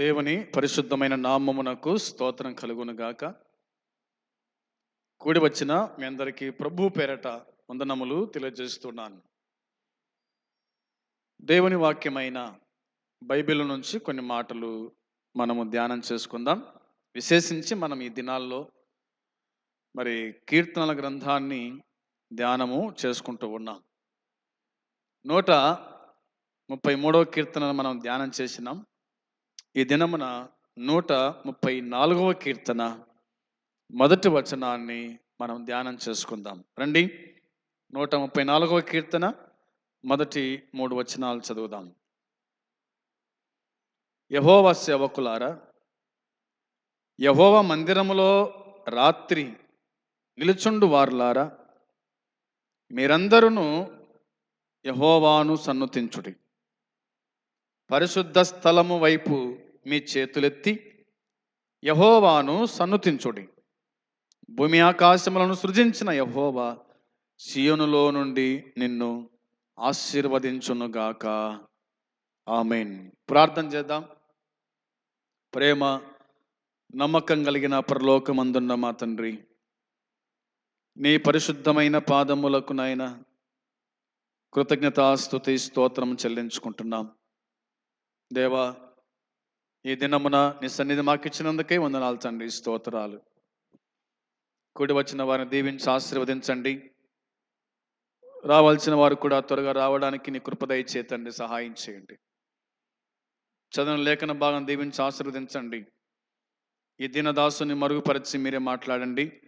దేవుని పరిశుద్ధమైన నామమునకు స్తోత్రం కలుగును గాక. కూడి వచ్చిన మీ అందరికీ ప్రభు పేరట వందనములు తెలియజేస్తున్నాను. దేవుని వాక్యమైన బైబిల్ నుంచి కొన్ని మాటలు మనము ధ్యానం చేసుకుందాం. విశేషించి మనం ఈ దినాల్లో మరి కీర్తనల గ్రంథాన్ని ధ్యానము చేసుకుంటూ ఉన్నాం. నూట ముప్పై మూడవ కీర్తనను మనం ధ్యానం చేసినాం. ఈ దినమున నూట ముప్పై నాలుగవ కీర్తన మొదటి వచనాన్ని మనం ధ్యానం చేసుకుందాం. రండి. నూట ముప్పై నాలుగవ కీర్తన మొదటి మూడు వచనాలు చదువుదాం. యహోవ సేవకులారా యహోవ మందిరములో రాత్రి నిలుచుండు వారులారా మీరందరూ యహోవాను సన్నుతించుడి. పరిశుద్ధ స్థలము వైపు మీ చేతులెత్తి యహోవాను సన్నుతించుడి. భూమి ఆకాశములను సృజించిన యహోవా సియోనులో నుండి నిన్ను ఆశీర్వదించునుగాక. ఆమెన్. ప్రార్థన చేద్దాం. ప్రేమ నమ్మకం కలిగిన పరలోకమందున్న మా తండ్రి నీ పరిశుద్ధమైన పాదములకు నాయన కృతజ్ఞతాస్తుతి స్తోత్రం చెల్లించుకుంటున్నాం. దేవా ఈ దినమున నీ సన్నిధి మాకు ఇచ్చినందుకే వందనాలు తండ్రి స్తోత్రాలు. కూడి వచ్చిన వారిని దీవించి ఆశీర్వదించండి. రావాల్సిన వారు కూడా త్వరగా రావడానికి నీ కృపదయ చేతండి సహాయం చేయండి. చదన లేఖన భాగం దీవించి ఆశీర్వదించండి. ఈ దినదాసుని మరుగుపరిచి మీరే మాట్లాడండి.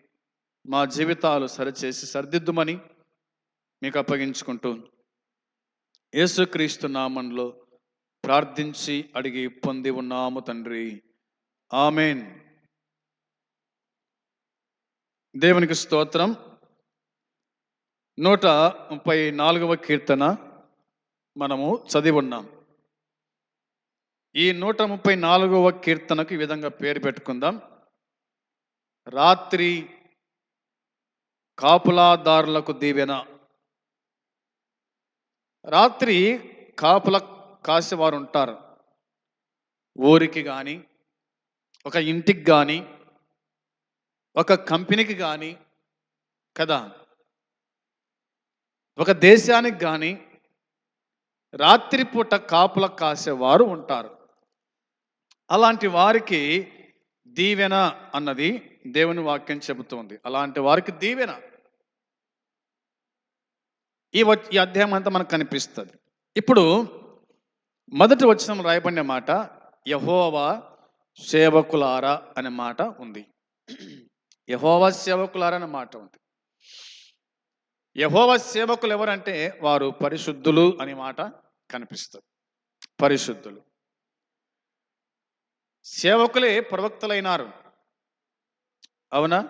మా జీవితాలు సరిచేసి సరిదిద్దుమని మీకు అప్పగించుకుంటూ యేసుక్రీస్తు నామంలో ప్రార్థించి అడిగి పొంది ఉన్నాము తండ్రి. ఆమెన్. దేవునికి స్తోత్రం. నూట ముప్పై నాలుగవ కీర్తన మనము చదివి ఉన్నాం. ఈ నూట ముప్పై నాలుగవ కీర్తనకు ఈ విధంగా పేరు పెట్టుకుందాం. రాత్రి కాపులాదారులకు దీవెన. రాత్రి కాపుల కాసేవారు ఉంటారు. ఊరికి కానీ ఒక ఇంటికి కానీ ఒక కంపెనీకి కానీ కదా? ఒక దేశానికి కానీ రాత్రిపూట కాపుల కాసేవారు ఉంటారు. అలాంటి వారికి దీవెన అన్నది దేవుని వాక్యం చెబుతోంది. అలాంటి వారికి దీవెన. ఈ వ- ఈ అధ్యాయం అంతా మనకు కనిపిస్తుంది. ఇప్పుడు మొదటి వచ్చిన రాయబడిన మాట యహోవా సేవకులారా అనే మాట ఉంది. యహోవా సేవకులారా అనే మాట ఉంది. యహోవా సేవకులు ఎవరంటే వారు పరిశుద్ధులు అనే మాట కనిపిస్తుంది. పరిశుద్ధులు. సేవకులే ప్రవక్తలైనారు. అవునా?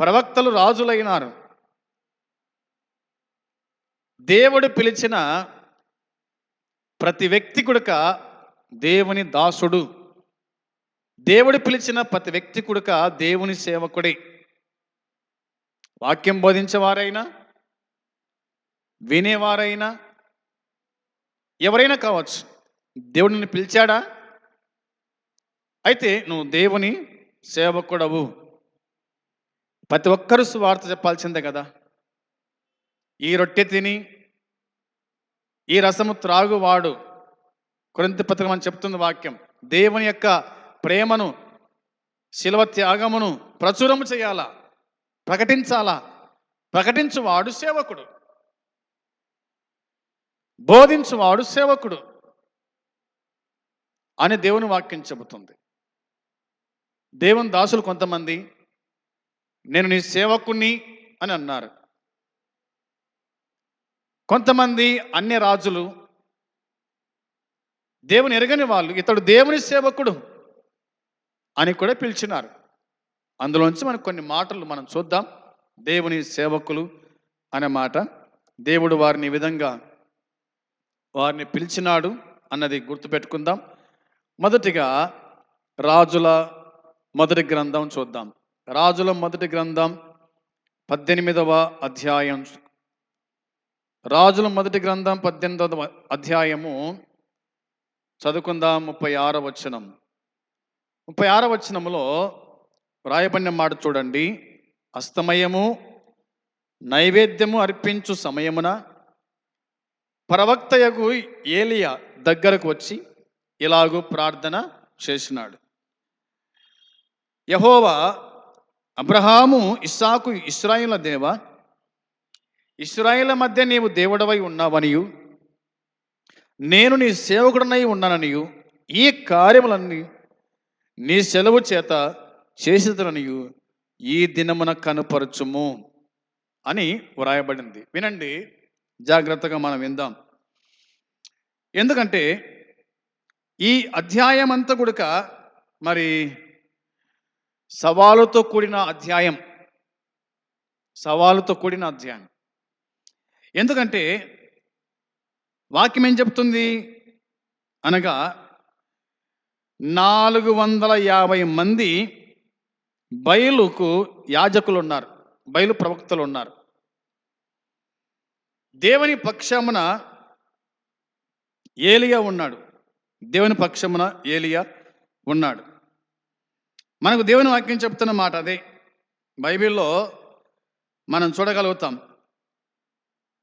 ప్రవక్తలు రాజులైనారు. దేవుడు పిలిచిన ప్రతి వ్యక్తి కుడక దేవుని దాసుడు. దేవుడు పిలిచిన ప్రతి వ్యక్తి కుడక దేవుని సేవకుడే. వాక్యం బోధించేవారైనా వినేవారైనా ఎవరైనా కావచ్చు దేవుడు నిన్ను పిలిచాడా? అయితే నువ్వు దేవుని సేవకుడవు. ప్రతి ఒక్కరు సువార్త చెప్పాల్సిందే కదా. ఈ రొట్టె తిని ఈ రసము త్రాగువాడు. కొరింత పత్రిక మనం చెప్తుంది వాక్యం. దేవుని యొక్క ప్రేమను శిలవ త్యాగమును ప్రచురము చేయాలా? ప్రకటించాలా? ప్రకటించువాడు సేవకుడు. బోధించువాడు సేవకుడు అని దేవుని వాక్యం చెబుతుంది. దేవుని దాసులు కొంతమంది నేను నీ సేవకుణ్ణి అని అన్నారు. కొంతమంది అన్య రాజులు దేవుని ఎరగని వాళ్ళు ఇతడు దేవుని సేవకుడు అని కూడా పిలిచినారు. అందులోంచి మనకు కొన్ని మాటలు మనం చూద్దాం. దేవుని సేవకులు అనే మాట. దేవుడు వారిని విధంగా వారిని పిలిచినాడు అన్నది గుర్తుపెట్టుకుందాం. మొదటిగా రాజుల మొదటి గ్రంథం చూద్దాం. రాజుల మొదటి గ్రంథం పద్దెనిమిదవ అధ్యాయం రాజుల మొదటి గ్రంథం పద్దెనిమిదవ అధ్యాయము. చదువుకుందాం ముప్పై ఆరో వచనం. ముప్పై ఆరో వచనంలో రాయబడిన మాట చూడండి. అస్తమయము నైవేద్యము అర్పించు సమయమున ప్రవక్తయకు ఏలియా దగ్గరకు వచ్చి ఇలాగూ ప్రార్థన చేసినాడు. యహోవా అబ్రహాము ఇస్సాకు ఇస్రాయిల దేవ ఇస్రాయిల మధ్య నీవు దేవుడవై ఉన్నావనియు నేను నీ సేవకుడనై ఉన్నాననియు ఈ కార్యములన్నీ నీ సెలవు చేత చేసేదననియు ఈ దినమున కనుపరచుము అని వ్రాయబడింది. వినండి జాగ్రత్తగా మనం విందాం. ఎందుకంటే ఈ అధ్యాయం అంతా కూడక మరి సవాలుతో కూడిన అధ్యాయం సవాలుతో కూడిన అధ్యాయం. ఎందుకంటే వాక్యం ఏం చెప్తుంది? అనగా నాలుగు వందల యాభై మంది బయలుకు యాజకులు ఉన్నారు బయలు ప్రవక్తలు ఉన్నారు దేవుని పక్షమున ఏలియా ఉన్నాడు. దేవుని పక్షమున ఏలియా ఉన్నాడు. మనకు దేవుని వాక్యం చెప్తున్న మాట అదే. బైబిల్లో మనం చూడగలుగుతాం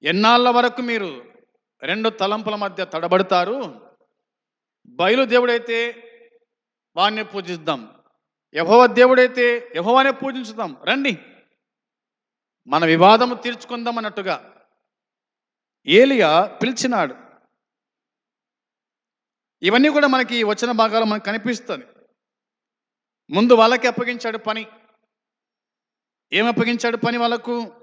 ఎన్నాళ్ళ వరకు మీరు రెండు తలంపుల మధ్య తడబడతారు? బయలు దేవుడైతే వాడిని పూజిద్దాం. యహోవ దేవుడైతే యహోవానే పూజించుదాం. రండి. మన వివాదము తీర్చుకుందాం అన్నట్టుగా ఏలియా పిలిచినాడు. ఇవన్నీ కూడా మనకి ఈ వచ్చిన భాగాలు మనకు కనిపిస్తుంది. ముందు వాళ్ళకి అప్పగించాడు పని. ఏం అప్పగించాడు పని వాళ్ళకు?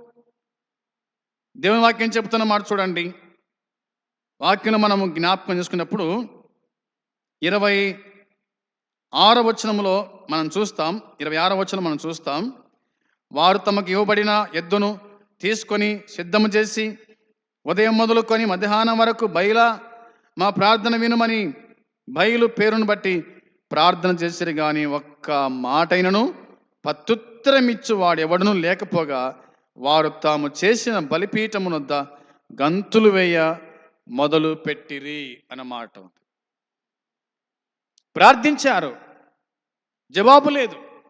దేవుని వాక్యం చెప్తున్న మాట చూడండి. వాక్యం మనము జ్ఞాపకం చేసుకున్నప్పుడు ఇరవై ఆరో వచనంలో మనం చూస్తాం. ఇరవై ఆరో వచనం మనం చూస్తాం. వారు తమకు ఇవ్వబడిన ఎద్దును తీసుకొని సిద్ధము చేసి ఉదయం మొదలుకొని మధ్యాహ్నం వరకు బయల మా ప్రార్థన వినుమని బయలు పేరును బట్టి ప్రార్థన చేసిరు కానీ ఒక్క మాటైనను పత్తుత్తరమిచ్చు వాడెవడను లేకపోగా వారు తాము చేసిన బలిపీఠమునొద్ద గంతులు వేయ మొదలు పెట్టిరి అన్నమాట ప్రార్థించారు. జవాబు లేదు.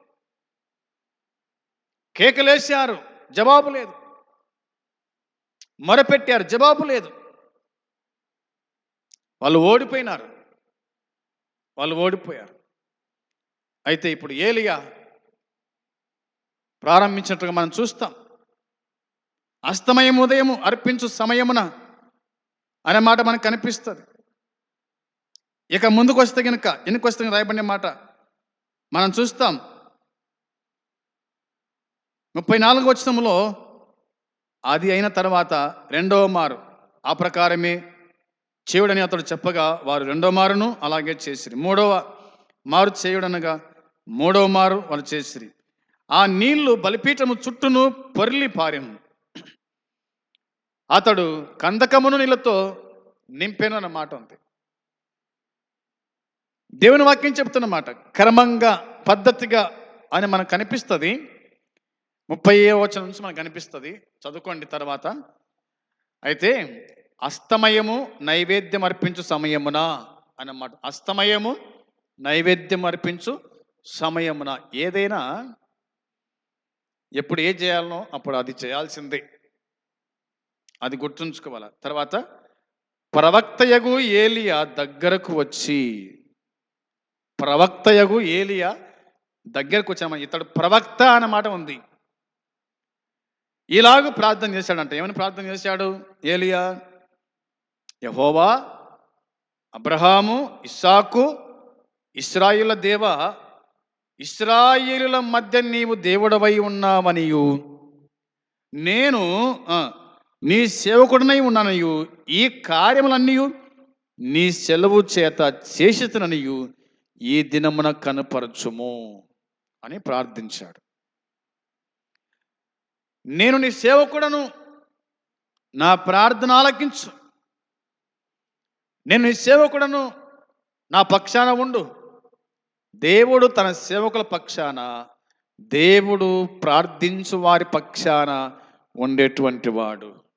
కేకలేశారు. జవాబు లేదు. మొరపెట్టారు. జవాబు లేదు. వాళ్ళు ఓడిపోయినారు. వాళ్ళు ఓడిపోయారు. అయితే ఇప్పుడు ఏలియా ప్రారంభించినట్టుగా మనం చూస్తాం. అస్తమయం ఉదయము అర్పించు సమయమున అనే మాట మనకు కనిపిస్తుంది. ఇక ముందుకు వస్తే కనుక వెనుక వస్తే రాయబడిన మాట మనం చూస్తాం. ముప్పై నాలుగు వచ్చినంలో అది అయిన తర్వాత రెండవ మారు. ఆ ప్రకారమే చేయుడని అతడు చెప్పగా వారు రెండో మారును అలాగే చేసిరి. మూడవ మారు చేయుడనగా మూడవ మారు వాళ్ళు చేసిరి. ఆ నీళ్ళు బలిపీఠము చుట్టూను పొర్లి పారెను. అతడు కందకమును నీళ్ళతో నింపాను అన్న మాట ఉంది. దేవుని వాక్యం చెప్తున్నమాట క్రమంగా పద్ధతిగా అని మనకు కనిపిస్తుంది. ముప్పై ఏ వచనం నుంచి మనకు కనిపిస్తుంది. చదువుకోండి తర్వాత. అయితే అస్తమయము నైవేద్యం అర్పించు సమయమున అన్నమాట అస్తమయము నైవేద్యం అర్పించు సమయమున. ఏదైనా ఎప్పుడు ఏం చేయాలనో అప్పుడు అది చేయాల్సిందే. అది గుర్తుంచుకోవాలి. తర్వాత ప్రవక్తయగు ఏలియా దగ్గరకు వచ్చి ప్రవక్తయగు ఏలియా దగ్గరకు వచ్చామని ఇతడు ప్రవక్త అన్నమాట ఉంది. ఇలాగ ప్రార్థన చేశాడంట. ఏమని ప్రార్థన చేశాడు ఏలియా? యహోవా అబ్రహాము ఇస్సాకు ఇస్రాయిల దేవ ఇస్రాయిలుల మధ్య నీవు దేవుడవై ఉన్నావనియు. నేను నీ సేవకుడనై ఉన్నానయు ఈ కార్యములన్నీ నీ సెలవు చేత చేసితననియు. ఈ దినమున కనపరచుము అని ప్రార్థించాడు. నేను నీ సేవకుడను నా ప్రార్థన ఆలకించు. నేను నీ సేవకుడను నా పక్షాన ఉండు. దేవుడు తన సేవకుల పక్షాన దేవుడు ప్రార్థించు వారి పక్షాన ఉండేటువంటి వాడు.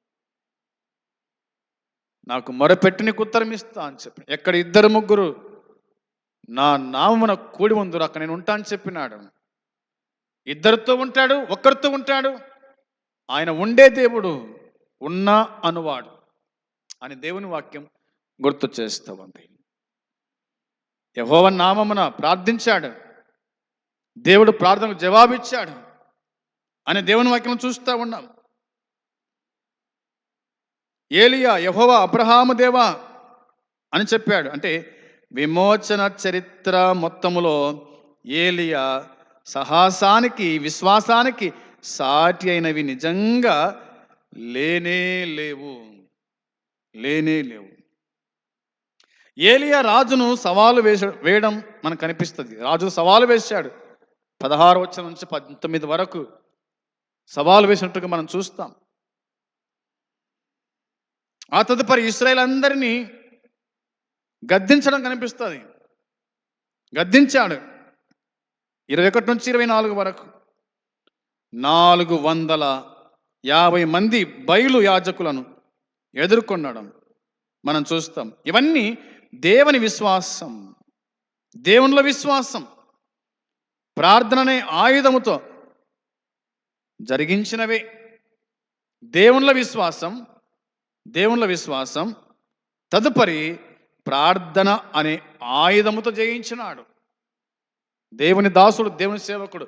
నాకు మొరపెట్టి నీకు ఉత్తరం ఇస్తా అని చెప్పి. ఎక్కడ ఇద్దరు ముగ్గురు నా నామమున కూడి ఉందరు అక్కడ నేను ఉంటా అని చెప్పినాడు. ఇద్దరితో ఉంటాడు ఒక్కరితో ఉంటాడు. ఆయన ఉండే దేవుడు ఉన్నా అనువాడు అని దేవుని వాక్యం గుర్తు చేస్తూ ఉంది. యహోవ నామమున ప్రార్థించాడు. దేవుడు ప్రార్థనకు జవాబిచ్చాడు అని దేవుని వాక్యం చూస్తూ ఉన్నాం. ఏలియా యహోవా అబ్రహాము దేవా అని చెప్పాడు. అంటే విమోచన చరిత్ర మొత్తములో ఏలియా సాహసానికి విశ్వాసానికి సాటి అయినవి నిజంగా లేనే లేవు. లేనే లేవు. ఏలియా రాజును సవాలు వేస వేయడం మనకు కనిపిస్తుంది. రాజు సవాలు వేశాడు. పదహారు వచ్చిన నుంచి పంతొమ్మిది వరకు సవాలు వేసినట్టుగా మనం చూస్తాం. ఆ తదుపరి ఇస్రాయల్ అందరినీ గద్దించడం కనిపిస్తుంది. గద్దించాడు. ఇరవై ఒకటి నుంచి ఇరవై నాలుగు వరకు. నాలుగు వందల యాభై మంది బయలు యాజకులను ఎదుర్కొనడం మనం చూస్తాం. ఇవన్నీ దేవుని విశ్వాసం. దేవునిలో విశ్వాసం. ప్రార్థననే ఆయుధముతో జరిగించినవే. దేవునిలో విశ్వాసం. దేవుళ్ళ విశ్వాసం తదుపరి ప్రార్థన అనే ఆయుధముతో జయించినాడు. దేవుని దాసుడు దేవుని సేవకుడు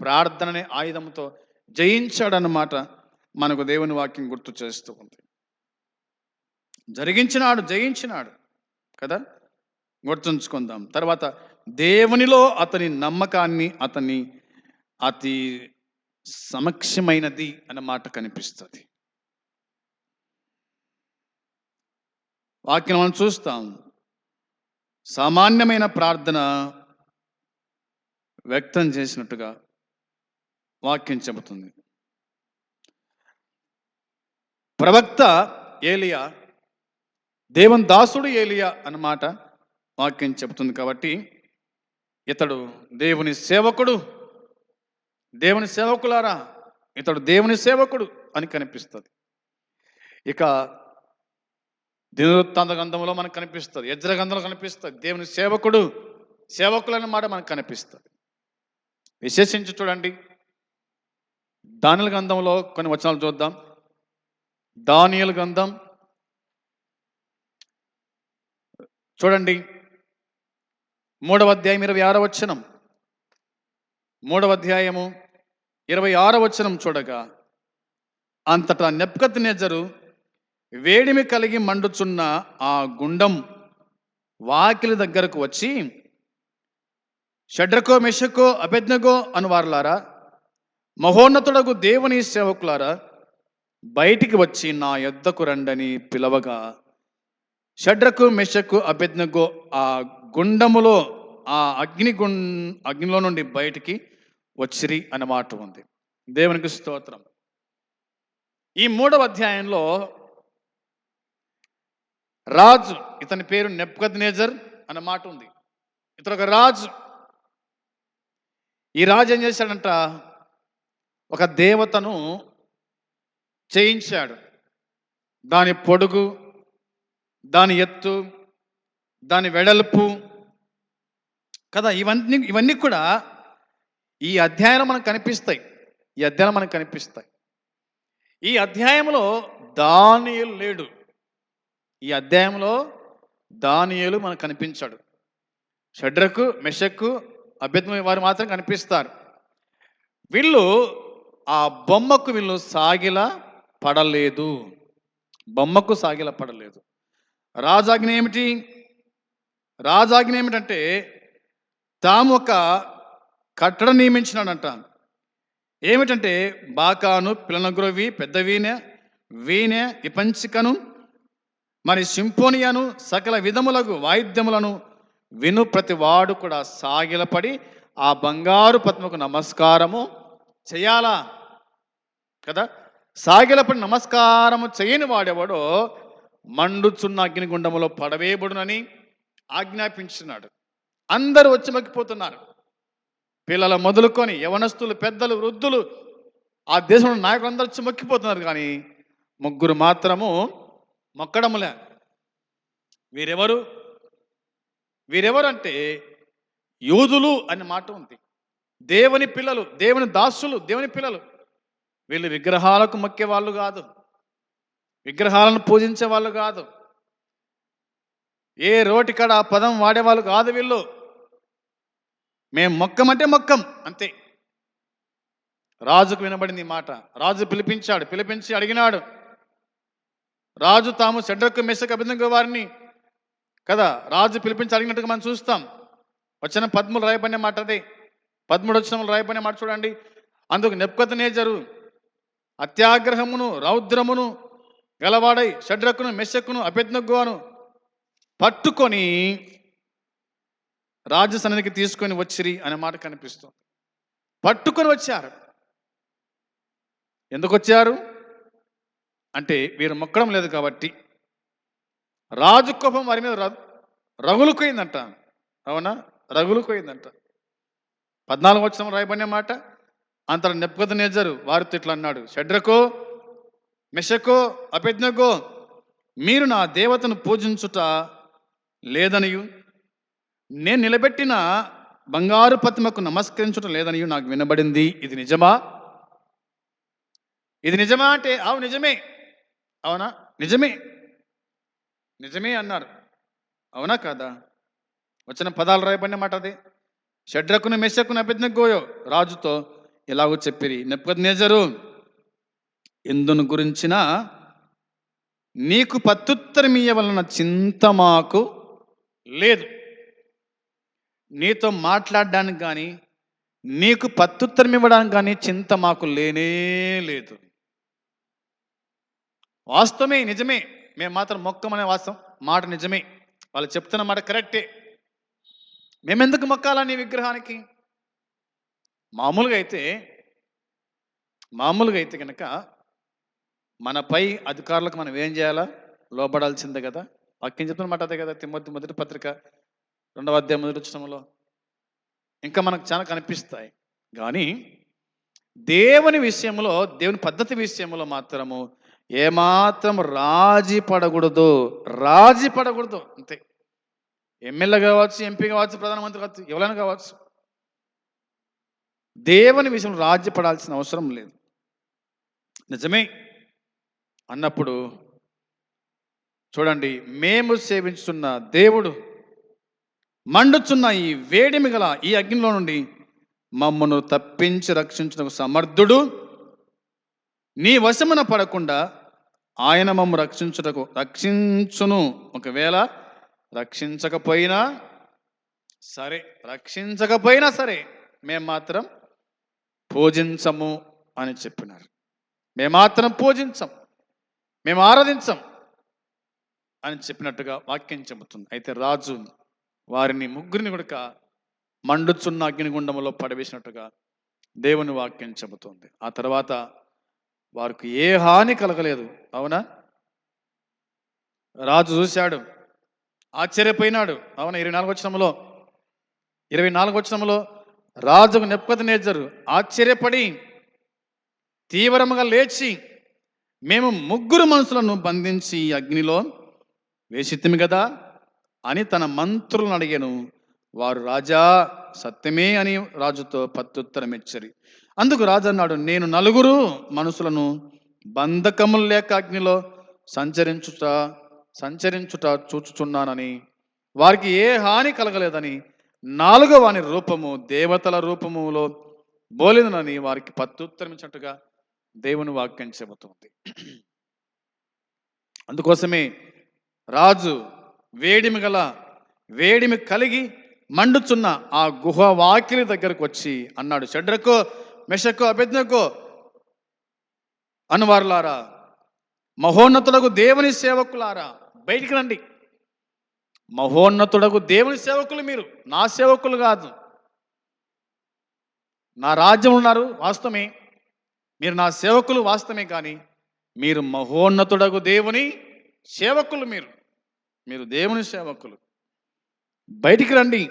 ప్రార్థన అనే ఆయుధముతో జయించాడన్నమాట మనకు దేవుని వాక్యం గుర్తు చేస్తూ ఉంది. జరిగించినాడు జయించినాడు కదా? గుర్తుంచుకుందాం. తర్వాత దేవునిలో అతని నమ్మకాన్ని అతని అతి సమక్షమైనది అన్న మాట కనిపిస్తుంది. వాక్యం మనం చూస్తాం. సామాన్యమైన ప్రార్థన వ్యక్తం చేసినట్టుగా వాక్యం చెబుతుంది. ప్రవక్త ఏలియా దేవన్ దాసుడు ఏలియా అన్నమాట వాక్యం చెబుతుంది కాబట్టి ఇతడు దేవుని సేవకుడు దేవుని సేవకులారా? ఇతడు దేవుని సేవకుడు అని కనిపిస్తుంది. ఇక దినవృత్తాంత గ్రంథంలో మనకు కనిపిస్తుంది. యజ్ర గ్రంథంలో కనిపిస్తుంది. దేవుని సేవకుడు సేవకులు మాట మనకు కనిపిస్తుంది. విశేషించి చూడండి. దానిల గ్రంథంలో కొన్ని వచనాలు చూద్దాం. దానియల గ్రంథం. చూడండి. మూడవ అధ్యాయం ఇరవై ఆరో వచనం. మూడవ అధ్యాయము ఇరవై ఆరో వచనం చూడగా అంతటా నెప్కత్ నెజరు వేడిమి కలిగి మండుచున్న ఆ గుండం వాకిలి దగ్గరకు వచ్చి షడ్రకో మెషకో అభిజ్ఞగో అనువారులారా మహోన్నతుడకు దేవుని సేవకులారా బయటికి వచ్చి నా యొద్దకు రండని పిలవగా షడ్రకు మెషకు అభెజ్ఞగో ఆ గుండములో ఆ అగ్ని గుం అగ్నిలో నుండి బయటికి వచ్చిరి అన్నమాట ఉంది. దేవునికి స్తోత్రం. ఈ మూడవ అధ్యాయంలో రాజు ఇతని పేరు నెప్కద్ నేజర్ అన్న మాట ఉంది. ఇతను ఒక రాజు. ఈ రాజు ఏం చేశాడంట? ఒక దేవతను చేయించాడు. దాని పొడుగు దాని ఎత్తు దాని వెడల్పు కదా ఇవన్నీ ఇవన్నీ కూడా ఈ అధ్యాయంలో మనకు కనిపిస్తాయి. ఈ అధ్యాయం మనకు కనిపిస్తాయి. ఈ అధ్యాయంలో దానియేలు లేడు. ఈ అధ్యాయంలో దానియలు మనకు కనిపించాడు. షడ్రకు మెషక్కు అభ్యర్థి వారు మాత్రం కనిపిస్తారు. వీళ్ళు ఆ బొమ్మకు వీళ్ళు సాగిల పడలేదు. బొమ్మకు సాగిల పడలేదు. రాజాజ్ఞ ఏమిటి? రాజాజ్ఞ ఏమిటంటే తాము ఒక కట్టడం నియమించినాడంట. ఏమిటంటే బాకాను పిల్లనగ్రోవి పెద్ద వీణె వీణె ఇపంచికను మరి సింఫోనియాను సకల విధములకు వాయిద్యములను విను ప్రతివాడు కూడా సాగిలపడి ఆ బంగారు పద్మకు నమస్కారము చేయాలా? కదా? సాగిలపడి నమస్కారము చేయని వాడెవడో మండుచున్న అగ్నిగుండములో పడవేయబడునని ఆజ్ఞాపించున్నాడు అందరూ వచ్చి మగ్గిపోతున్నారు. పిల్లలు మొదలుకొని యవనస్తులు పెద్దలు వృద్ధులు ఆ దేశంలో నాయకులు అందరూ వచ్చి మొక్కిపోతున్నారు కానీ ముగ్గురు మాత్రము మొక్కడములే. వీరెవరు? వీరెవరు అంటే యూదులు అనే మాట ఉంది. దేవుని పిల్లలు దేవుని దాసులు దేవుని పిల్లలు. వీళ్ళు విగ్రహాలకు మొక్కే వాళ్ళు కాదు. విగ్రహాలను పూజించే వాళ్ళు కాదు. ఏ రోటికాడ ఆ పదం వాడేవాళ్ళు కాదు వీళ్ళు. మేము మొక్కమంటే మొక్కం అంతే. రాజుకు వినబడింది ఈ మాట. రాజు పిలిపించాడు పిలిపించి అడిగినాడు. రాజు తాము సెడ్రకు మెస్సకు అభినంగా వారిని కదా రాజు పిలిపించి అడిగినట్టుగా మనం చూస్తాం. వచ్చిన పద్ములు రాయబడిన మాట అదే. పద్ముడు వచ్చిన రాయబడిన మాట చూడండి. అందుకు నెప్కత నేజరు అత్యాగ్రహమును రౌద్రమును గలవాడై షడ్రకును మెస్సెక్కును అభిజ్ఞగును పట్టుకొని రాజు సన్నిధికి తీసుకొని వచ్చిరి అనే మాట కనిపిస్తుంది. పట్టుకొని వచ్చారు. ఎందుకు వచ్చారు? అంటే వీరు మొక్కడం లేదు కాబట్టి. రాజు కోపం వారి మీద ర- రగులుకోయిందంట అవునా? రగులుకోయిందంట పద్నాలుగు వచ్చిన రాయబడిన మాట అంతలో నెప్పుకొద్ద నేజరు వారితో ఇట్లా అన్నాడు షడ్రకో మెషకో అపెజ్ఞకో మీరు నా దేవతను పూజించుట లేదనియు. నేను నిలబెట్టిన బంగారు ప్రతిమకు నమస్కరించుట లేదనియు నాకు వినబడింది. ఇది నిజమా? ఇది నిజమా అంటే అవు నిజమే. అవునా? నిజమే. నిజమే అన్నారు. అవునా కాదా? వచ్చిన పదాలు రాయబడిన మాట అది. షడ్రకును మెషకును అభిజ్ఞగోయో రాజుతో ఇలాగో చెప్పిరి. నెప్పనేజరు ఎందును గురించిన నీకు పత్తుత్తరం చింత మాకు లేదు. నీతో మాట్లాడడానికి కానీ నీకు పత్తుత్తరం ఇవ్వడానికి కానీ చింత మాకు లేనే లేదు. వాస్తవమే నిజమే. మేము మాత్రం మొక్కమనే వాస్తవం. మాట నిజమే. వాళ్ళు చెప్తున్న మాట కరెక్టే. మేమెందుకు మొక్కాలా నీ విగ్రహానికి? మామూలుగా అయితే మామూలుగా అయితే కనుక మనపై అధికారులకు మనం ఏం చేయాలా? లోబడాల్సిందే కదా. వాక్యం చెప్తున్న మాట అదే కదా తిమ్మతి మొదటి పత్రిక రెండవ అధ్యాయం మొదటి వచ్చినంలో ఇంకా మనకు చాలా కనిపిస్తాయి. కానీ దేవుని విషయంలో దేవుని పద్ధతి విషయంలో మాత్రము ఏమాత్రం రాజీ పడకూడదు రాజీ పడకూడదు అంతే. ఎమ్మెల్యే కావచ్చు ఎంపీ కావచ్చు ప్రధానమంత్రి కావచ్చు ఎవరైనా కావచ్చు. దేవుని విషయంలో రాజీ పడాల్సిన అవసరం లేదు. నిజమే? అన్నప్పుడు చూడండి మేము సేవించుతున్న దేవుడు మండుచున్న ఈ వేడిమి గల ఈ అగ్నిలో నుండి మమ్మను తప్పించి రక్షించిన సమర్థుడు. నీ వశమున పడకుండా ఆయన మమ్మ రక్షించుటకు రక్షించును. ఒకవేళ రక్షించకపోయినా సరే రక్షించకపోయినా సరే మేము మాత్రం పూజించము అని చెప్పినారు. మేము మాత్రం పూజించం మేము ఆరాధించం అని చెప్పినట్టుగా వాక్యం చెబుతుంది. అయితే రాజు వారిని ముగ్గురిని కూడా మండుచున్న అగ్నిగుండంలో పడవేసినట్టుగా దేవుని వాక్యం చెబుతుంది. ఆ తర్వాత వారికి ఏ హాని కలగలేదు. అవునా? రాజు చూశాడు. ఆశ్చర్యపోయినాడు. అవునా? ఇరవై నాలుగు వచ్చినంలో ఇరవై నాలుగు వచ్చినంలో రాజుకు నెప్పది నేర్చరు ఆశ్చర్యపడి తీవ్రముగా లేచి మేము ముగ్గురు మనుషులను బంధించి అగ్నిలో వేసిత్తిమి కదా అని తన మంత్రులను అడిగాను. వారు రాజా సత్యమే అని రాజుతో పత్తుత్తరం ఇచ్చరి అందుకు రాజు అన్నాడు నేను నలుగురు మనుషులను బంధకములు లేక అగ్నిలో సంచరించుట సంచరించుట చూచుచున్నానని వారికి ఏ హాని కలగలేదని నాలుగో వాని రూపము దేవతల రూపములో బోలిదనని వారికి పత్తుత్తరం దేవుని వాక్యం చెబుతుంది. అందుకోసమే రాజు వేడిమి గల వేడిమి కలిగి మండుచున్న ఆ గుహ వాకిలి దగ్గరకు వచ్చి అన్నాడు షడ్రకో మెషకు అభిజ్ఞకు అనువారులారా మహోన్నతులకు దేవుని సేవకులారా బయటికి రండి. మహోన్నతుడకు దేవుని సేవకులు మీరు నా సేవకులు కాదు. నా రాజ్యం ఉన్నారు వాస్తవమే. మీరు నా సేవకులు వాస్తవమే కానీ మీరు మహోన్నతుడకు దేవుని సేవకులు మీరు. మీరు దేవుని సేవకులు. బయటికి రండి.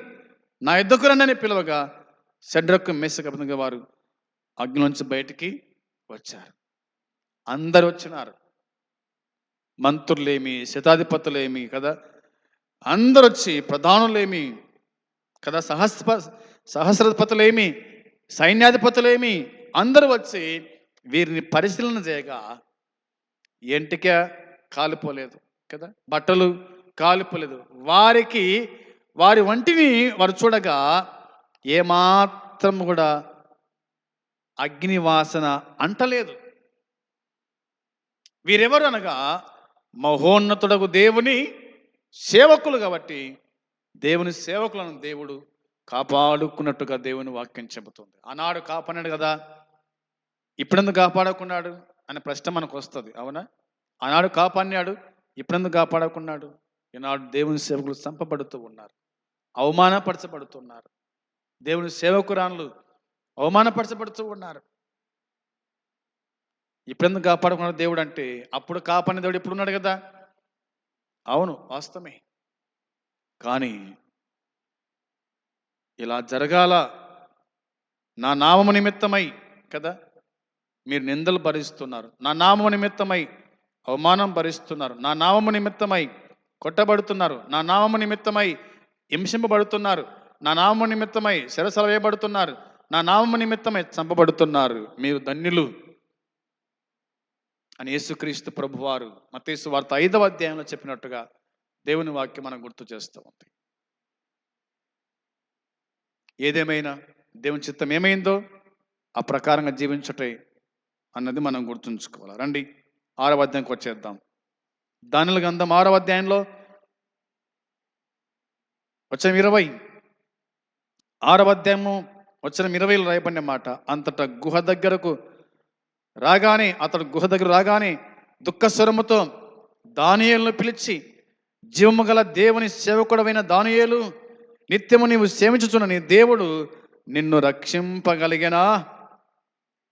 నా ఇద్దరు రండి అని పిలవగా షడ్రకు మెస్సకపంగా వారు అగ్నిలోంచి బయటికి వచ్చారు. అందరు వచ్చినారు. మంత్రులేమి శతాధిపతులేమి కదా? అందరూ వచ్చి ప్రధానులేమి కదా? సహస్ర సహస్రపతులేమి సైన్యాధిపతులేమి అందరూ వచ్చి వీరిని పరిశీలన చేయగా ఎంటిక కాలిపోలేదు కదా? బట్టలు కాలిపోలేదు. వారికి వారి వంటిని వారు చూడగా ఏమాత్రం కూడా అగ్ని వాసన అంటలేదు. వీరెవరు అనగా మహోన్నతుడకు దేవుని సేవకులు కాబట్టి దేవుని సేవకులను దేవుడు కాపాడుకున్నట్టుగా దేవుని వాక్యం చెబుతుంది. ఆనాడు కాపాడాడు కదా. ఇప్పుడెందుకు కాపాడకున్నాడు? అనే ప్రశ్న మనకు వస్తుంది అవునా? ఆనాడు కాపాడినాడు ఇప్పుడెందుకు కాపాడకున్నాడు? ఈనాడు దేవుని సేవకులు చంపబడుతూ ఉన్నారు. అవమానపరచబడుతున్నారు. దేవుని సేవకురాన్లు అవమానపరచబడుతూ ఉన్నారు. ఇప్పుడెందుకు కాపాడుకున్నాడు దేవుడు అంటే అప్పుడు కాపాడిన దేవుడు ఇప్పుడు ఉన్నాడు కదా? అవును వాస్తవమే. కానీ ఇలా జరగాల నా నామము నిమిత్తమై కదా? మీరు నిందలు భరిస్తున్నారు. నా నామము నిమిత్తమై అవమానం భరిస్తున్నారు. నా నామము నిమిత్తమై కొట్టబడుతున్నారు. నా నామము నిమిత్తమై హింసింపబడుతున్నారు. నా నామము నిమిత్తమై శిరసల వేయబడుతున్నారు నా నామము నిమిత్తమై చంపబడుతున్నారు. మీరు ధన్యులు. అని యేసుక్రీస్తు ప్రభువారు మతేసు వార్త ఐదవ అధ్యాయంలో చెప్పినట్టుగా దేవుని వాక్యం మనం గుర్తు చేస్తూ ఉంది. ఏదేమైనా దేవుని చిత్తం ఏమైందో ఆ ప్రకారంగా జీవించటే అన్నది మనం గుర్తుంచుకోవాలి. రండి ఆరవ అధ్యాయంకి వచ్చేద్దాం. దానిల గంధం ఆరవ అధ్యాయంలో వచ్చే ఇరవై. ఆరవ అధ్యాయము వచ్చిన ఇరవైలో రాయబడిన మాట అంతటా గుహ దగ్గరకు రాగానే అతడు గుహ దగ్గర రాగానే దుఃఖ దానియేలను పిలిచి జీవము గల దేవుని సేవకుడమైన దానియేలు నిత్యము నీవు సేవించుచున్న నీ దేవుడు నిన్ను రక్షింపగలిగనా?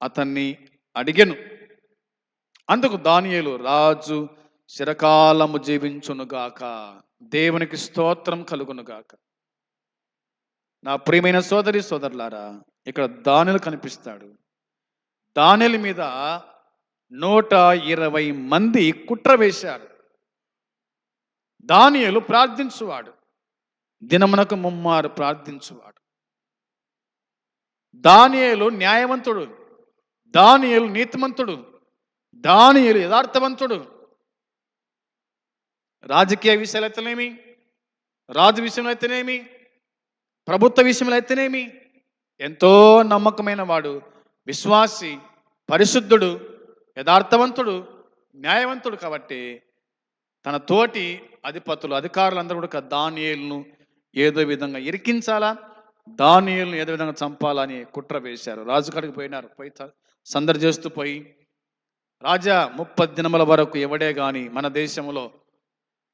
అతన్ని అడిగెను. అందుకు దానియేలు రాజు చిరకాలము జీవించునుగాక దేవునికి స్తోత్రం కలుగునుగాక. నా ప్రియమైన సోదరి సోదరులారా ఇక్కడ దానిలు కనిపిస్తాడు. దానిల మీద నూట ఇరవై మంది కుట్ర వేశారు. దానియలు ప్రార్థించువాడు. దినమునకు ముమ్మారు ప్రార్థించువాడు. దానియలు న్యాయవంతుడు. దానియలు నీతిమంతుడు. దానియలు యథార్థవంతుడు. రాజకీయ విషయాలు అయితేనేమి? రాజు విషయంలో అయితేనేమి? ప్రభుత్వ విషయంలో అయితేనేమి ఎంతో నమ్మకమైన వాడు విశ్వాసి పరిశుద్ధుడు యథార్థవంతుడు న్యాయవంతుడు కాబట్టి తన తోటి అధిపతులు అధికారులందరూ కూడా దానియేలును ఏదో విధంగా ఇరికించాలా? దానియేలును ఏదో విధంగా చంపాలని కుట్ర వేశారు. రాజుకాడికి పోయినారు. పోయి సందడి చేస్తూ పోయి రాజా ముప్పది దినముల వరకు ఎవడే కానీ మన దేశంలో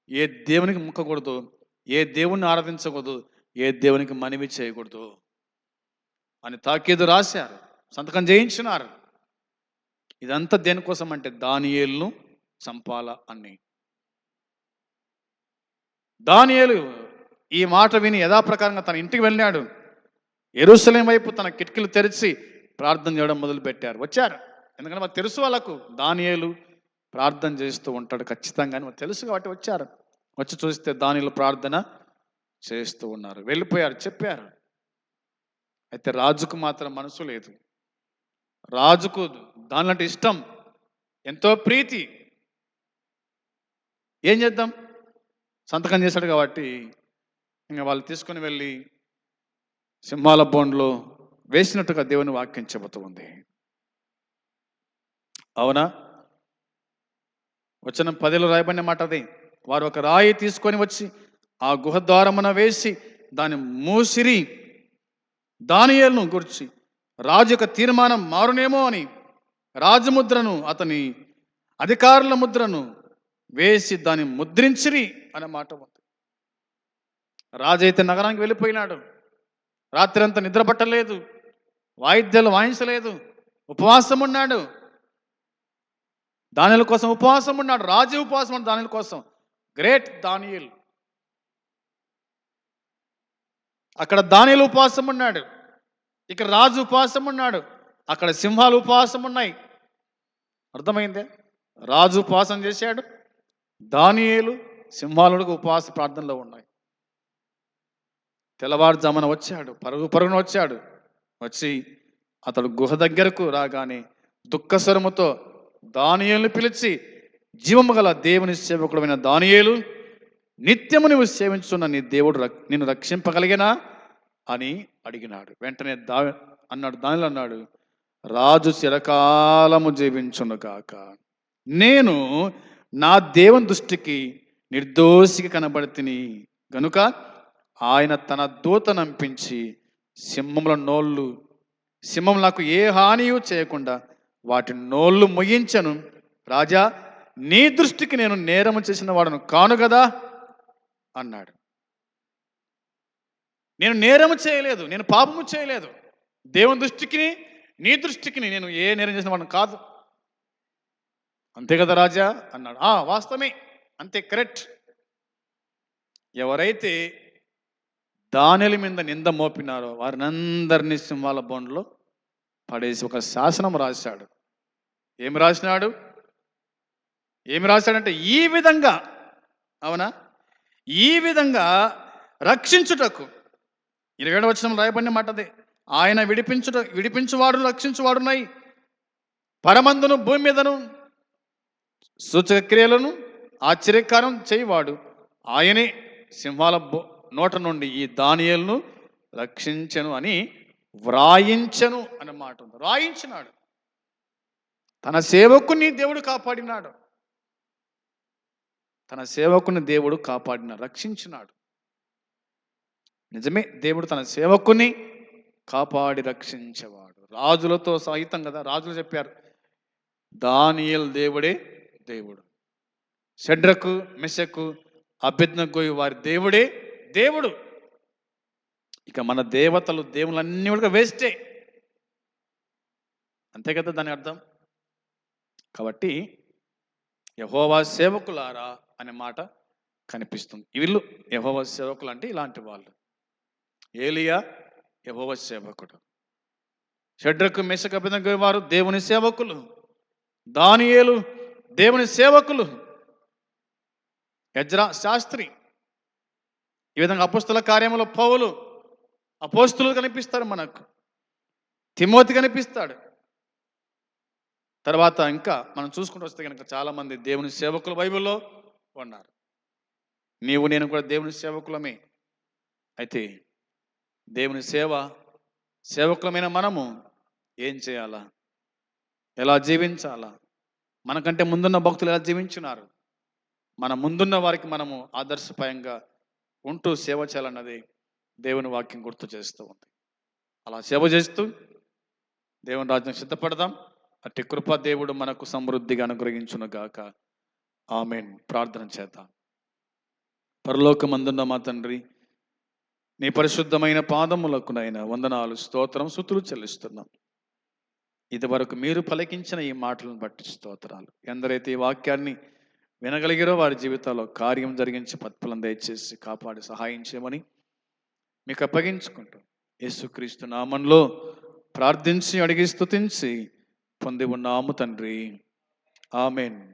ఏ దేవునికి ముక్కకూడదు ఏ దేవుణ్ణి ఆరాధించకూడదు ఏ దేవునికి మనవి చేయకూడదు అని తాకీదు రాశారు. సంతకం చేయించినారు. ఇదంతా దేనికోసం అంటే దానియేలును చంపాల అని. దానియేలు ఈ మాట విని యథాప్రకారంగా తన ఇంటికి వెళ్ళాడు ఎరుసలేం వైపు తన కిటికీలు తెరిచి ప్రార్థన చేయడం మొదలుపెట్టారు. వచ్చారు. ఎందుకంటే మాకు తెలుసు వాళ్ళకు దానియేలు ప్రార్థన చేస్తూ ఉంటాడు ఖచ్చితంగా అని తెలుసు కాబట్టి వచ్చారు. వచ్చి చూస్తే దానిలో ప్రార్థన చేస్తూ ఉన్నారు. వెళ్ళిపోయారు చెప్పారు. అయితే రాజుకు మాత్రం మనసు లేదు. రాజుకు దానిలాంటి ఇష్టం ఎంతో ప్రీతి. ఏం చేద్దాం? సంతకం చేశాడు కాబట్టి ఇంకా వాళ్ళు తీసుకుని వెళ్ళి సింహాల బోన్లో వేసినట్టుగా దేవుని వాక్యం చెబుతూ ఉంది. అవునా? వచ్చిన పదిలో రాయబడిన మాట అది. వారు ఒక రాయి తీసుకొని వచ్చి ఆ గుహ ద్వారమున వేసి దాన్ని మూసిరి. దానియేలును గుర్చి రాజు యొక్క తీర్మానం మారునేమో అని రాజముద్రను అతని అధికారుల ముద్రను వేసి దాన్ని ముద్రించిరి అనే మాట ఉంది. రాజు అయితే నగరానికి వెళ్ళిపోయినాడు. రాత్రి అంతా వాయిద్యాలు వాయించలేదు. ఉపవాసం ఉన్నాడు దానిల కోసం ఉపవాసం ఉన్నాడు రాజు ఉపవాసం ఉన్నాడు దానిల కోసం. Great Daniel. అక్కడ దానిలు ఉపవాసం ఉన్నాడు ఇక్కడ రాజు ఉపవాసం ఉన్నాడు అక్కడ సింహాలు ఉపవాసం ఉన్నాయి అర్థమైందే? రాజు ఉపవాసం చేశాడు. దానియేలు సింహాలుడికి ఉపవాస ప్రార్థనలో ఉన్నాయి. తెల్లవారుజామున వచ్చాడు. పరుగు పరుగున వచ్చాడు. వచ్చి అతడు గుహ దగ్గరకు రాగానే దుఃఖస్వరముతో దానియేలును పిలిచి జీవము గల దేవుని సేవకుడమైన దానియేలు నిత్యము నువ్వు సేవించున్న నీ దేవుడు నిన్ను రక్షింపగలిగినా? అని అడిగినాడు. వెంటనే దా అన్నాడు దానిలో అన్నాడు రాజు చిరకాలము జీవించును కాక నేను నా దేవుని దృష్టికి నిర్దోషికి కనబడితిని. గనుక ఆయన తన దూత నంపించి సింహముల నోళ్ళు సింహం నాకు ఏ హానియు చేయకుండా వాటి నోళ్ళు ముగించను రాజా నీ దృష్టికి నేను నేరము చేసిన వాడను కాను కదా అన్నాడు. నేను నేరము చేయలేదు నేను పాపము చేయలేదు. దేవుని దృష్టికి నీ దృష్టికి నేను ఏ నేరం చేసిన వాడిని కాదు. అంతే కదా రాజా అన్నాడు. ఆ వాస్తవమే. అంతే కరెక్ట్. ఎవరైతే దానిల మీద నింద మోపినారో వారిని అందరినీ సింహాల బొండలో పడేసి ఒక శాసనం రాశాడు. ఏమి రాసినాడు? ఏమి రాశాడంటే ఈ విధంగా అవునా? ఈ విధంగా రక్షించుటకు. ఇరవై ఏడు వచ్చిన రాయబడిన మాటది. ఆయన విడిపించుట విడిపించువాడు రక్షించువాడున్నాయి పరమందును భూమి మీదను సూచక క్రియలను ఆశ్చర్యకారం చేయవాడు. ఆయనే సింహాల నోట నుండి ఈ దానియలను రక్షించను అని వ్రాయించను అన్నమాట ఉంది. వ్రాయించినాడు. తన సేవకుని దేవుడు కాపాడినాడు. తన సేవకుని దేవుడు కాపాడిన రక్షించినాడు. నిజమే దేవుడు తన సేవకుని కాపాడి రక్షించేవాడు. రాజులతో సహితం కదా రాజులు చెప్పారు దానియల్ దేవుడే దేవుడు. షడ్రకు మెషకు అభ్యర్థనకు వారి దేవుడే దేవుడు. ఇక మన దేవతలు దేవులన్నీ కూడా వేస్టే. అంతే కదా దాని అర్థం? కాబట్టి యహోవా సేవకులారా అనే మాట కనిపిస్తుంది. వీళ్ళు యహోవ సేవకులు అంటే ఇలాంటి వాళ్ళు. ఏలియా యహోవ సేవకుడు. షడ్రకు మెషక వారు దేవుని సేవకులు. దానియేలు దేవుని సేవకులు. యజ్రా శాస్త్రి. ఈ విధంగా అపోస్తుల కార్యంలో పౌలు అపోస్తులు కనిపిస్తారు మనకు. తిమోతి కనిపిస్తాడు. తర్వాత ఇంకా మనం చూసుకుంటూ వస్తే కనుక చాలామంది దేవుని సేవకులు బైబిల్లో ఉన్నారు నీవు నేను కూడా దేవుని సేవకులమే. అయితే దేవుని సేవ సేవకులమైన మనము ఏం చేయాలా? ఎలా జీవించాలా? మనకంటే ముందున్న భక్తులు ఎలా జీవించున్నారు మన ముందున్న వారికి మనము ఆదర్శప్రాయంగా ఉంటూ సేవ చేయాలన్నది దేవుని వాక్యం గుర్తు చేస్తూ ఉంది. అలా సేవ చేస్తూ దేవుని రాజ్యం సిద్ధపడదాం. అట్టి కృప దేవుడు మనకు సమృద్ధిగా అనుగ్రహించును ఆమెన్. ప్రార్థన చేద్దాం. పరలోకమందున్న మా తండ్రి నీ పరిశుద్ధమైన పాదములకునైనా వందనాలు స్తోత్రం సుతులు చెల్లిస్తున్నాం. ఇదివరకు మీరు పలికించిన ఈ మాటలను బట్టి స్తోత్రాలు. ఎందరైతే ఈ వాక్యాన్ని వినగలిగిరో వారి జీవితాల్లో కార్యం జరిగించి పత్ఫలం దయచేసి కాపాడి సహాయం చేయమని మీకు అప్పగించుకుంటూ యేసుక్రీస్తు నామంలో ప్రార్థించి అడిగి స్థుతించి పొంది ఉన్నాము తండ్రి. ఆమెన్.